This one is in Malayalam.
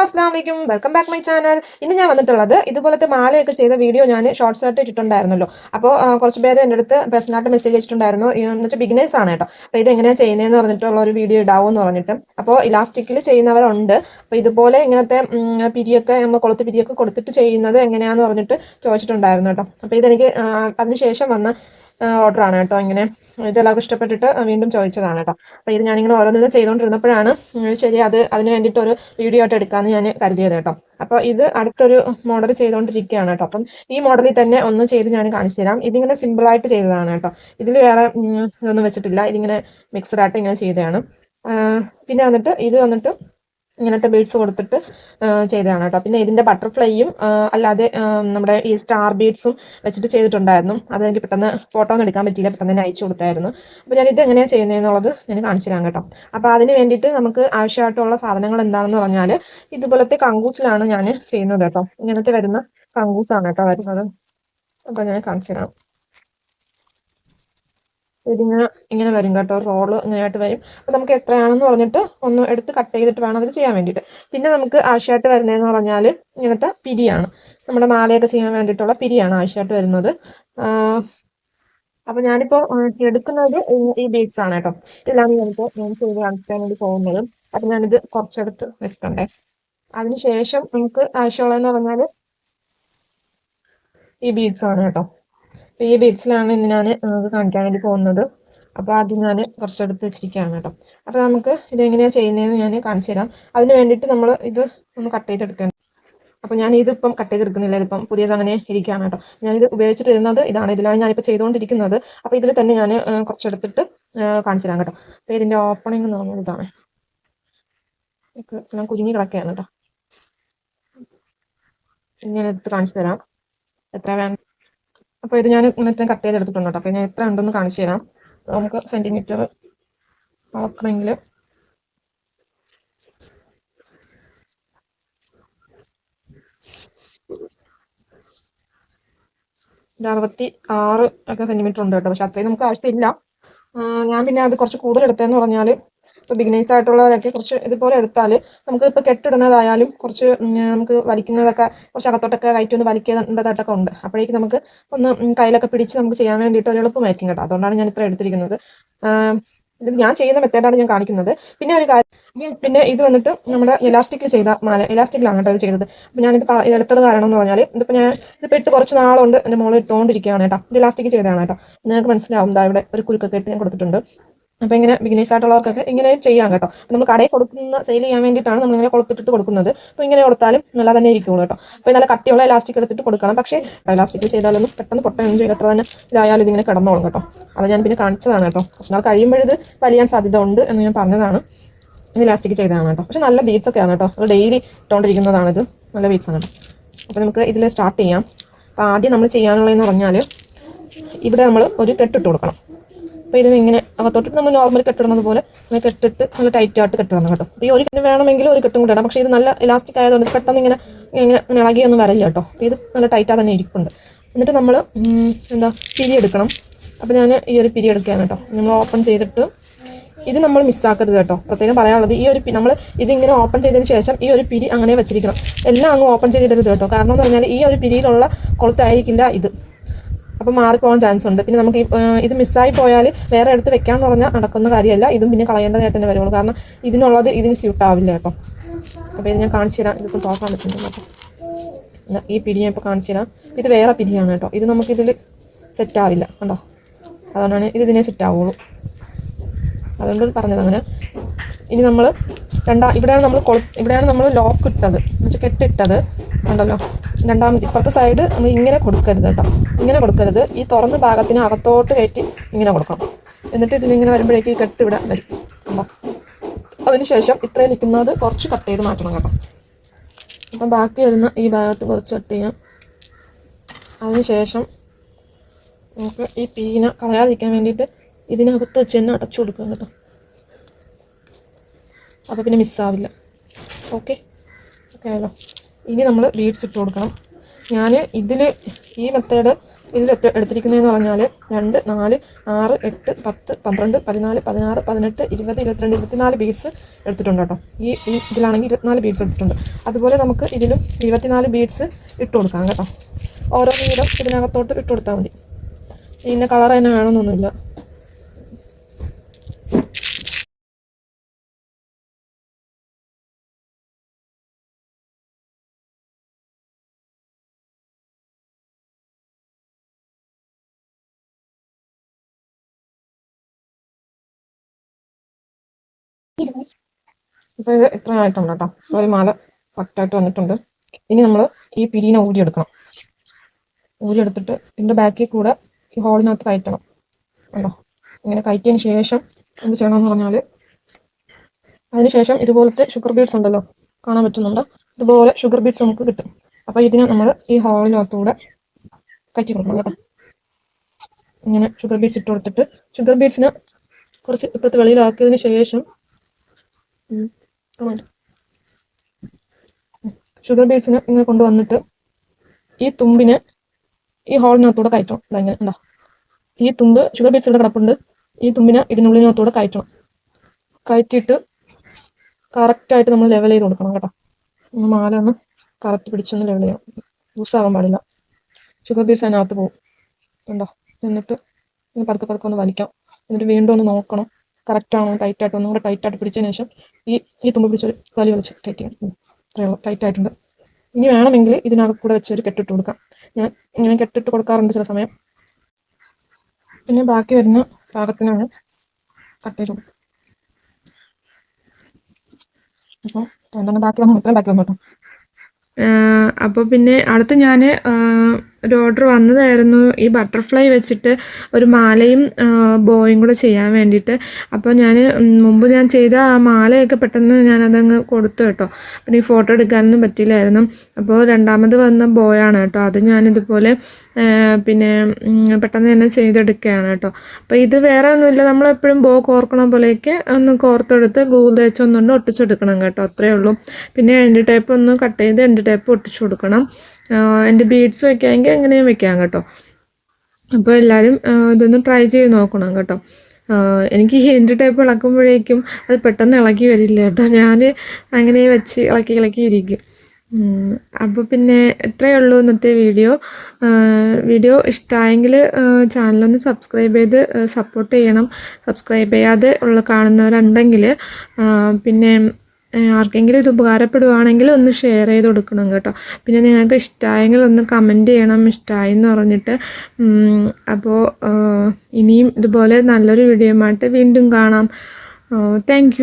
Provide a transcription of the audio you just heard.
ഹലോ അസ്ലാം വലൈക്കും വെൽക്കം ബാക്ക് മൈ ചാനൽ ഇന്ന് ഞാൻ വന്നിട്ടുള്ളത് ഇതുപോലത്തെ മാലയൊക്കെ ചെയ്ത വീഡിയോ ഞാൻ ഷോർട്സ് ആയിട്ട് ഇട്ടിട്ടുണ്ടായിരുന്നല്ലോ. അപ്പോൾ കുറച്ച് പേര് എന്റെ അടുത്ത് പേഴ്സണലായിട്ട് മെസ്സേജ് അയച്ചിട്ടുണ്ടായിരുന്നു. എന്ന് വെച്ചാൽ ബിഗിനേഴ്സ് ആണ് കേട്ടോ. അപ്പോൾ ഇത് എങ്ങനെയാണ് ചെയ്യുന്നതെന്ന് പറഞ്ഞിട്ടുള്ള ഒരു വീഡിയോ ഉണ്ടാവും എന്ന് പറഞ്ഞിട്ട് അപ്പോൾ ഇലാസ്റ്റിക്കിൽ ചെയ്യുന്നവരുണ്ട്. അപ്പോൾ ഇതുപോലെ ഇങ്ങനത്തെ പിരിയൊക്കെ നമ്മൾ കൊളുത്ത് പിരിയൊക്കെ കൊടുത്തിട്ട് ചെയ്യുന്നത് എങ്ങനെയാന്ന് പറഞ്ഞിട്ട് ചോദിച്ചിട്ടുണ്ടായിരുന്നു കേട്ടോ. അപ്പോൾ ഇതെനിക്ക് അതിനുശേഷം വന്ന ഓർഡർ ആണ് കേട്ടോ. ഇങ്ങനെ ഇതെല്ലാവർക്കും ഇഷ്ടപ്പെട്ടിട്ട് വീണ്ടും ചോദിച്ചതാണ് കേട്ടോ. അപ്പോൾ ഇത് ഞാനിങ്ങനെ ഓരോന്നും ചെയ്തുകൊണ്ടിരുന്നപ്പോഴാണ് ശരി അത് അതിന് വേണ്ടിയിട്ട് ഒരു വീഡിയോ ആയിട്ട് എടുക്കാമെന്ന് ഞാൻ കരുതിയത് കേട്ടോ. അപ്പോൾ ഇത് അടുത്തൊരു മോഡൽ ചെയ്തുകൊണ്ടിരിക്കുകയാണ് കേട്ടോ. അപ്പം ഈ മോഡലിൽ തന്നെ ഒന്ന് ചെയ്ത് ഞാൻ കാണിച്ചു തരാം. ഇതിങ്ങനെ സിമ്പിളായിട്ട് ചെയ്തതാണ് കേട്ടോ. ഇതിൽ വേറെ ഇതൊന്നും വെച്ചിട്ടില്ല. ഇതിങ്ങനെ മിക്സഡ് ആയിട്ട് ഇങ്ങനെ ചെയ്തതാണ്. പിന്നെ വന്നിട്ട് ഇത് വന്നിട്ട് ഇങ്ങനത്തെ ബീഡ്സ് കൊടുത്തിട്ട് ചെയ്തതാണ് കേട്ടോ. പിന്നെ ഇതിന്റെ ബട്ടർഫ്ലൈയും അല്ലാതെ നമ്മുടെ ഈ സ്റ്റാർ ബീഡ്സും വെച്ചിട്ട് ചെയ്തിട്ടുണ്ടായിരുന്നു. അത് എനിക്ക് പെട്ടെന്ന് ഫോട്ടോ ഒന്നും എടുക്കാൻ പറ്റിയില്ല. പെട്ടെന്ന് തന്നെ അയച്ചു കൊടുത്തായിരുന്നു. അപ്പോൾ ഞാൻ ഇത് എങ്ങനെയാണ് ചെയ്യുന്നതെന്നുള്ളത് ഞാൻ കാണിച്ചു തരാം കേട്ടോ. അപ്പോൾ അതിന് വേണ്ടിയിട്ട് നമുക്ക് ആവശ്യമായിട്ടുള്ള സാധനങ്ങൾ എന്താണെന്ന് പറഞ്ഞാൽ ഇതുപോലത്തെ കങ്കൂസിലാണ് ഞാൻ ചെയ്യുന്നത് കേട്ടോ. ഇങ്ങനത്തെ വരുന്ന കങ്കൂസാണ് കേട്ടോ വരുന്നത്. അപ്പോൾ ഞാൻ കാണിച്ചു തരാം. ഇതിങ്ങനെ ഇങ്ങനെ വരും കേട്ടോ. റോൾ ഇങ്ങനെയായിട്ട് വരും. അപ്പോൾ നമുക്ക് എത്രയാണെന്ന് പറഞ്ഞിട്ട് ഒന്ന് എടുത്ത് കട്ട് ചെയ്തിട്ട് വേണം അതിൽ ചെയ്യാൻ വേണ്ടിയിട്ട്. പിന്നെ നമുക്ക് ആവശ്യമായിട്ട് വരുന്നതെന്ന് പറഞ്ഞാൽ ഇങ്ങനത്തെ പിരിയാണ്. നമ്മുടെ മാലയൊക്കെ ചെയ്യാൻ വേണ്ടിയിട്ടുള്ള പിരിയാണ് ആവശ്യമായിട്ട് വരുന്നത്. അപ്പോൾ ഞാനിപ്പോൾ എടുക്കുന്നത് ഈ- ബീഡ്സ് ആണ് കേട്ടോ. ഇതിലാണ് ഞാനിപ്പോൾ ഞാൻ ചെയ്ത് കാണിക്കാൻ വേണ്ടി പോകുന്നത്. അപ്പം ഞാനിത് കുറച്ചെടുത്ത് വെച്ചിട്ടുണ്ടേ. അതിനുശേഷം നമുക്ക് ആവശ്യമുള്ളതെന്ന് പറഞ്ഞാൽ ഈ ബീഡ്സ് ആണ് കേട്ടോ. അപ്പോൾ ഈ ബീഡ്സിലാണ് ഇന്ന് ഞാൻ നിങ്ങൾക്ക് കാണിക്കാൻ വേണ്ടി പോകുന്നത്. അപ്പോൾ ആദ്യം ഞാൻ കുറച്ചെടുത്ത് വെച്ചിരിക്കുകയാണ് കേട്ടോ. അപ്പോൾ നമുക്ക് ഇതെങ്ങനെയാണ് ചെയ്യുന്നതെന്ന് ഞാൻ കാണിച്ചു തരാം. അതിന് വേണ്ടിയിട്ട് നമ്മൾ ഇത് ഒന്ന് കട്ട് ചെയ്തെടുക്കണം. അപ്പോൾ ഞാൻ ഇതിപ്പം കട്ട് ചെയ്തെടുക്കുന്നില്ല. ഇതിപ്പം പുതിയത് അങ്ങനെ ഇരിക്കുകയാണ് കേട്ടോ. ഞാനിത് ഉപയോഗിച്ചിട്ടിരുന്നത് ഇതാണ്. ഇതിലാണ് ഞാനിപ്പോൾ ചെയ്തുകൊണ്ടിരിക്കുന്നത്. അപ്പോൾ ഇതിൽ തന്നെ ഞാൻ കുറച്ചെടുത്തിട്ട് കാണിച്ചു തരാം കേട്ടോ. അപ്പോൾ ഇതിന്റെ ഓപ്പണിംഗ് എന്ന് പറഞ്ഞാൽ ഇതാണ്. എല്ലാം കുരുങ്ങി കിടക്കുകയാണ് കേട്ടോ. ഇങ്ങനെ എടുത്ത് കാണിച്ചു തരാം. എത്ര വേണം? അപ്പോൾ ഇത് ഞാൻ ഇന്നത്തെ കട്ട് ചെയ്തെടുത്തിട്ടുണ്ട് കേട്ടോ. അപ്പോൾ ഞാൻ എത്ര ഉണ്ടെന്ന് കാണിച്ചു തരാം. നമുക്ക് സെന്റിമീറ്റർ അളക്കണമെങ്കിൽ അറുപത്തി ആറ് ഒക്കെ സെന്റിമീറ്റർ ഉണ്ട് കേട്ടോ. പക്ഷെ അത്രയും നമുക്ക് ആവശ്യമില്ല. ഞാൻ പിന്നെ അത് കുറച്ച് കൂടുതൽ എടുത്തതെന്ന് പറഞ്ഞാൽ ഇപ്പോൾ ബിഗിനേഴ്സ് ആയിട്ടുള്ളവരൊക്കെ കുറച്ച് ഇതുപോലെ എടുത്താൽ നമുക്ക് ഇപ്പോൾ കെട്ടിടുന്നതായാലും കുറച്ച് നമുക്ക് വലിക്കുന്നതൊക്കെ കുറച്ച് അകത്തോട്ടൊക്കെ കയറ്റി ഒന്ന് വലിക്കേണ്ടതായിട്ടൊക്കെ ഉണ്ട്. അപ്പോഴേക്ക് നമുക്ക് ഒന്ന് കയ്യിലൊക്കെ പിടിച്ച് നമുക്ക് ചെയ്യാൻ വേണ്ടിയിട്ട് ഒരു എളുപ്പമായിരിക്കും കേട്ടോ. അതുകൊണ്ടാണ് ഞാൻ ഇത്ര എടുത്തിരിക്കുന്നത്. ഇത് ഞാൻ ചെയ്യുന്ന മെത്തേഡാണ് ഞാൻ കാണിക്കുന്നത്. പിന്നെ ഒരു കാര്യം പിന്നെ ഇത് വന്നിട്ട് നമ്മുടെ ഇലാസ്റ്റിക്കിൽ ചെയ്ത മാല ഇലാസ്റ്റിക്കിലാണ് കേട്ടോ ഇത് ചെയ്തത്. അപ്പം ഞാനിത് എടുത്തത് കാരണം എന്ന് പറഞ്ഞാൽ ഇതിപ്പോൾ ഞാൻ ഇതിപ്പോൾ ഇട്ട് കുറച്ച് നാളുകൊണ്ട് എന്റെ മോൾ ഇട്ടുകൊണ്ടിരിക്കുകയാണ് കേട്ടോ. ഇത് ഇലാസ്റ്റിക് ചെയ്തതാണ് കേട്ടോ. നിങ്ങൾക്ക് മനസ്സിലാവും ദാ ഇവിടെ ഒരു കുരുക്കൊക്കെ ഇട്ട് ഞാൻ കൊടുത്തിട്ടുണ്ട്. അപ്പോൾ ഇങ്ങനെ ബിഗിനേഴ്സ് ആയിട്ടുള്ളവർക്കൊക്കെ ഇങ്ങനെ ചെയ്യാം കേട്ടോ. നമ്മൾ കടയിൽ കൊടുക്കുന്ന സെയിൽ ചെയ്യാൻ വേണ്ടിയിട്ടാണ് നമ്മളിങ്ങനെ കൊടുത്തിട്ട് കൊടുക്കുന്നത്. അപ്പോൾ ഇങ്ങനെ കൊടുത്താലും നല്ല തന്നെ ഇരിക്കുള്ളൂ കേട്ടോ. അപ്പോൾ നല്ല കട്ടിയുള്ള ഇലാസ്റ്റിക് എടുത്തിട്ട് കൊടുക്കണം. പക്ഷേ ഇലാസ്റ്റിക് ചെയ്താലൊന്നും പെട്ടെന്ന് പൊട്ടൊന്നും ചെയ്യും എത്ര തന്നെ ഇതായാലും ഇതിങ്ങനെ കിടന്നോളും കേട്ടോ. അത് ഞാൻ പിന്നെ കാണിച്ചതാണ് കേട്ടോ. കുറച്ച് നാൾ കഴിയുമ്പോഴത് വലിയാൻ സാധ്യത ഉണ്ട് എന്ന് ഞാൻ പറഞ്ഞതാണ്. ഇത് ഇലാസ്റ്റിക് ചെയ്തതാണ് കേട്ടോ. പക്ഷെ നല്ല ബീറ്റ്സ് ആണ് കേട്ടോ. നമ്മൾ ഡെയിലി ഇട്ടുകൊണ്ടിരിക്കുന്നതാണിത് നല്ല ബീറ്റ്സ് ആണ് അപ്പോൾ നമുക്ക് ഇതിൽ സ്റ്റാർട്ട് ചെയ്യാം. അപ്പോൾ ആദ്യം നമ്മൾ ചെയ്യാനുള്ളതെന്ന് പറഞ്ഞാൽ ഇവിടെ നമ്മൾ ഒരു കെട്ടിട്ട് കൊടുക്കണം. അപ്പോൾ ഇതിന് ഇങ്ങനെ അകത്തോട്ട് നമ്മൾ നോർമൽ കെട്ടിടുന്നത് പോലെ ഇങ്ങനെ കെട്ടിട്ട് നല്ല ടൈറ്റ് ആയിട്ട് കെട്ടിടണം കേട്ടോ. അപ്പോൾ ഈ ഒരു വേണമെങ്കിൽ ഒരു കെട്ടും കൂടെ ഇടാം. പക്ഷേ ഇത് നല്ല ഇലാസ്റ്റിക് ആയതുകൊണ്ട് പെട്ടെന്ന് ഇങ്ങനെ ഇങ്ങനെ ഇങ്ങനെ ഇളകിയൊന്നും വരില്ല കേട്ടോ. അപ്പോൾ ഇത് നല്ല ടൈറ്റാ തന്നെ ഇരിക്കുന്നുണ്ട് എന്നിട്ട് നമ്മൾ എന്താ പിരി എടുക്കണം. അപ്പോൾ ഞാൻ ഈ ഒരു പിരി എടുക്കുകയാണ് കേട്ടോ. നമ്മൾ ഓപ്പൺ ചെയ്തിട്ട് ഇത് നമ്മൾ മിസ്സാക്കരുത് കേട്ടോ. പ്രത്യേകം പറയാനുള്ളത് ഈ ഒരു നമ്മൾ ഇതിങ്ങനെ ഓപ്പൺ ചെയ്തതിന് ശേഷം ഈ ഒരു പിരി അങ്ങനെ വെച്ചിരിക്കണം. എല്ലാം അങ്ങ് ഓപ്പൺ ചെയ്തിടരുത് കേട്ടോ. കാരണം എന്ന് പറഞ്ഞാൽ ഈ ഒരു പിരിയിലുള്ള കൊളുത്തായിരിക്കില്ല ഇത്. അപ്പോൾ മാറിപ്പോകാൻ ചാൻസ് ഉണ്ട്. പിന്നെ നമുക്ക് ഇത് മിസ്സായി പോയാൽ വേറെ എടുത്ത് വെക്കാന്ന് പറഞ്ഞാൽ നടക്കുന്ന കാര്യമല്ല. ഇതും പിന്നെ കളയേണ്ടതായിട്ട് തന്നെ വരുള്ളൂ കാരണം ഇതിനുള്ളത് ഇതിന് സ്യൂട്ട് ആവില്ല കേട്ടോ. അപ്പോൾ ഇത് ഞാൻ കാണിച്ചു തരാം. ഇതിപ്പോൾ തുറക്കാൻ പറ്റുന്നുണ്ട് ഈ പിടി ഞാൻ ഇപ്പോൾ കാണിച്ചു തരാം. ഇത് വേറെ പിരിയാണ് കേട്ടോ. ഇത് നമുക്കിതിൽ സെറ്റ് ആവില്ല. കണ്ടോ? അതുകൊണ്ടാണ് ഇത് ഇതിനെ സെറ്റ് ആവുള്ളൂ. അതുകൊണ്ട് പറഞ്ഞത് അങ്ങനെ. ഇനി നമ്മൾ രണ്ടാ ഇവിടെയാണ് നമ്മൾ കൊളു ഇവിടെയാണ് നമ്മൾ ലോക്ക് ഇട്ടത്. എന്നുവെച്ചാൽ കെട്ടിട്ടത്. ഉണ്ടല്ലോ രണ്ടാം ഇപ്പുറത്തെ സൈഡ് നമ്മൾ ഇങ്ങനെ കൊടുക്കരുത് കേട്ടോ. ഇങ്ങനെ കൊടുക്കരുത്. ഈ തുറന്ന ഭാഗത്തിന് അകത്തോട്ട് കയറ്റി ഇങ്ങനെ കൊടുക്കണം. എന്നിട്ട് ഇതിലിങ്ങനെ വരുമ്പോഴേക്ക് കെട്ട് ഇവിടെ വരും. കണ്ടോ? അതിനുശേഷം ഇത്രയും നിൽക്കുന്നത് കുറച്ച് കട്ട് ചെയ്ത് മാറ്റണം കേട്ടോ. അപ്പം ബാക്കി വരുന്ന ഈ ഭാഗത്ത് കുറച്ച് കട്ട് ചെയ്യാം. അതിനുശേഷം നമുക്ക് ഈ പീന കളയാതിരിക്കാൻ വേണ്ടിയിട്ട് ഇതിനകത്ത് വെച്ച് തന്നെ അടച്ചു കൊടുക്കുക കേട്ടോ. അപ്പോൾ പിന്നെ മിസ്സാവില്ല ഓക്കെ ഓക്കെ ആയല്ലോ. ഇനി നമ്മൾ ബീഡ്സ് ഇട്ട് കൊടുക്കണം. ഞാൻ ഇതിൽ ഈ മെത്തേഡ് ഇതിൽ എടുത്തിരിക്കുന്നതെന്ന് പറഞ്ഞാൽ രണ്ട് നാല് ആറ് എട്ട് പത്ത് പന്ത്രണ്ട് പതിനാല് പതിനാറ് പതിനെട്ട് ഇരുപത് ഇരുപത്തിരണ്ട് ഇരുപത്തിനാല് ബീഡ്സ് എടുത്തിട്ടുണ്ട് കേട്ടോ. ഈ ഇതിലാണെങ്കിൽ ഇരുപത്തിനാല് ബീഡ്സ് എടുത്തിട്ടുണ്ട്. അതുപോലെ നമുക്ക് ഇതിലും ഇരുപത്തിനാല് ബീഡ്സ് ഇട്ട് കൊടുക്കാം കേട്ടോ. ഓരോ വീടും ഇതിനകത്തോട്ട് ഇട്ട് കൊടുത്താൽ മതി. പിന്നെ കളർ തന്നെ വേണമെന്നൊന്നുമില്ല. അപ്പോൾ ഇത് ഇത്ര ആയിട്ടുണ്ട് കേട്ടോ ഒരു മാല കട്ടായിട്ട് വന്നിട്ടുണ്ട്. ഇനി നമ്മൾ ഈ പിരീനെ ഊരിയെടുക്കണം. ഊരിയെടുത്തിട്ട് ഇതിന്റെ ബാക്കിൽ കൂടെ ഈ ഹോളിനകത്ത് കയറ്റണം. കണ്ടോ? ഇങ്ങനെ കയറ്റിയതിന് ശേഷം എന്ത് ചെയ്യണം എന്ന് പറഞ്ഞാൽ അതിനുശേഷം ഇതുപോലത്തെ ഷുഗർ ബീഡ്സ് ഉണ്ടല്ലോ. കാണാൻ പറ്റുന്നുണ്ട്. ഇതുപോലെ ഷുഗർ ബീഡ്സ് നമുക്ക് കിട്ടും. അപ്പോൾ ഇതിനെ നമ്മൾ ഈ ഹോളിനകത്തൂടെ കയറ്റി കൊടുക്കണം കേട്ടോ. ഇങ്ങനെ ഷുഗർ ബീഡ്സ് ഇട്ട് കൊടുത്തിട്ട് ഷുഗർ ബീഡ്സിന് കുറച്ച് ഇപ്പുറത്ത് വെളിയിലാക്കിയതിന് ശേഷം. ഷുഗർ ബീഡ്സിനെ ഇങ്ങനെ കൊണ്ടുവന്നിട്ട് ഈ തുമ്പിനെ ഈ ഹോളിനകത്തൂടെ കയറ്റണം. ഇതങ്ങനെ എന്താ ഈ തുമ്പ് ഷുഗർ ബീഡ്സ് ഇവിടെ കിടപ്പുണ്ട്. ഈ തുമ്പിനെ ഇതിനുള്ളിനകത്തൂടെ കയറ്റണം. കയറ്റിയിട്ട് കറക്റ്റായിട്ട് നമ്മൾ ലെവൽ ചെയ്ത് കൊടുക്കണം കേട്ടോ. നമ്മൾ മാല ഒന്ന് കറക്റ്റ് പിടിച്ചൊന്ന് ലെവൽ ചെയ്യണം. ലൂസാകാൻ പാടില്ല. ഷുഗർ ബീഡ്സ് അതിനകത്ത് പോകും. ഉണ്ടോ എന്നിട്ട് പതുക്കെ പതുക്കെ ഒന്ന് വലിക്കാം. എന്നിട്ട് വീണ്ടും ഒന്ന് നോക്കണം. കറക്റ്റ് ആണോ ടൈറ്റ് ആയിട്ട് ഒന്നും കൂടെ ടൈറ്റ് ആയിട്ട് പിടിച്ചതിന് ശേഷം ഈ ഈ തുമ്പ് പിടിച്ച് വലി വലിച്ച് ടൈറ്റ് ചെയ്യണം. ടൈറ്റ് ആയിട്ടുണ്ട് ഇനി വേണമെങ്കിൽ ഇതിനകത്ത് കൂടെ വെച്ച് ഒരു കെട്ടിട്ട് കൊടുക്കാം. ഞാൻ ഇങ്ങനെ കെട്ടിട്ട് കൊടുക്കാറുണ്ട് ചില സമയം. പിന്നെ ബാക്കി വരുന്ന ഭാഗത്തിനാണ് കട്ട് ചെയ്ത് കൊടുക്കുക. അപ്പോൾ ബാക്കി വന്നു ഇത്രയും ബാക്കി വന്നു കേട്ടോ അപ്പോൾ പിന്നെ അടുത്ത് ഞാൻ ഒരു ഓർഡർ വന്നതായിരുന്നു. ഈ ബട്ടർഫ്ലൈ വെച്ചിട്ട് ഒരു മാലയും ബോയും കൂടെ ചെയ്യാൻ വേണ്ടിയിട്ട്. അപ്പോൾ ഞാൻ മുമ്പ് ഞാൻ ചെയ്ത ആ മാലയൊക്കെ പെട്ടെന്ന് ഞാനതങ്ങ് കൊടുത്തു കേട്ടോ. അപ്പം ഈ ഫോട്ടോ എടുക്കാനൊന്നും പറ്റിയില്ലായിരുന്നു. അപ്പോൾ രണ്ടാമത് വന്ന ബോയാണ് കേട്ടോ. അത് ഞാനിതുപോലെ പിന്നെ പെട്ടെന്ന് തന്നെ ചെയ്തെടുക്കുകയാണ് കേട്ടോ. അപ്പോൾ ഇത് വേറെ ഒന്നുമില്ല. നമ്മളെപ്പോഴും ബോ കോർക്കണ പോലെയൊക്കെ ഒന്ന് കോർത്തെടുത്ത് ഗ്ലൂ തേച്ചൊന്നുകൊണ്ട് ഒട്ടിച്ചെടുക്കണം കേട്ടോ. അത്രയേ ഉള്ളൂ. പിന്നെ എൻഡ് ടേപ്പ് ഒന്ന് കട്ട് ചെയ്ത് എൻഡ് ടേപ്പ് ഒട്ടിച്ചു കൊടുക്കണം. എന്റെ ബീഡ്സ് വെക്കാമെങ്കിൽ അങ്ങനെയും വെക്കാം കേട്ടോ. അപ്പോൾ എല്ലാവരും ഇതൊന്ന് ട്രൈ ചെയ്ത് നോക്കണം കേട്ടോ. എനിക്ക് ഹിൻഡ് ടൈപ്പ് ഇളക്കുമ്പോഴേക്കും അത് പെട്ടെന്ന് ഇളക്കി വരില്ല കേട്ടോ. ഞാൻ അങ്ങനെ വെച്ച് ഇളക്കി ഇളക്കി ഇരിക്കും. അപ്പോൾ പിന്നെ ഇത്രയേ ഉള്ളൂ ഇന്നത്തെ വീഡിയോ. വീഡിയോ ഇഷ്ടമായെങ്കിൽ ചാനലൊന്ന് സബ്സ്ക്രൈബ് ചെയ്ത് സപ്പോർട്ട് ചെയ്യണം. സബ്സ്ക്രൈബ് ചെയ്യാതെ ഉള്ള കാണുന്നവരുണ്ടെങ്കിൽ പിന്നെ ആർക്കെങ്കിലും ഇത് ഉപകാരപ്പെടുവാണെങ്കിൽ ഒന്ന് ഷെയർ ചെയ്ത് കൊടുക്കണം കേട്ടോ. പിന്നെ നിങ്ങൾക്ക് ഇഷ്ടമായെങ്കിൽ ഒന്ന് കമന്റ് ചെയ്യണം ഇഷ്ടമായി എന്ന് പറഞ്ഞിട്ട് അപ്പോൾ ഇനിയും ഇതുപോലെ നല്ലൊരു വീഡിയോയുമായിട്ട് വീണ്ടും കാണാം. താങ്ക്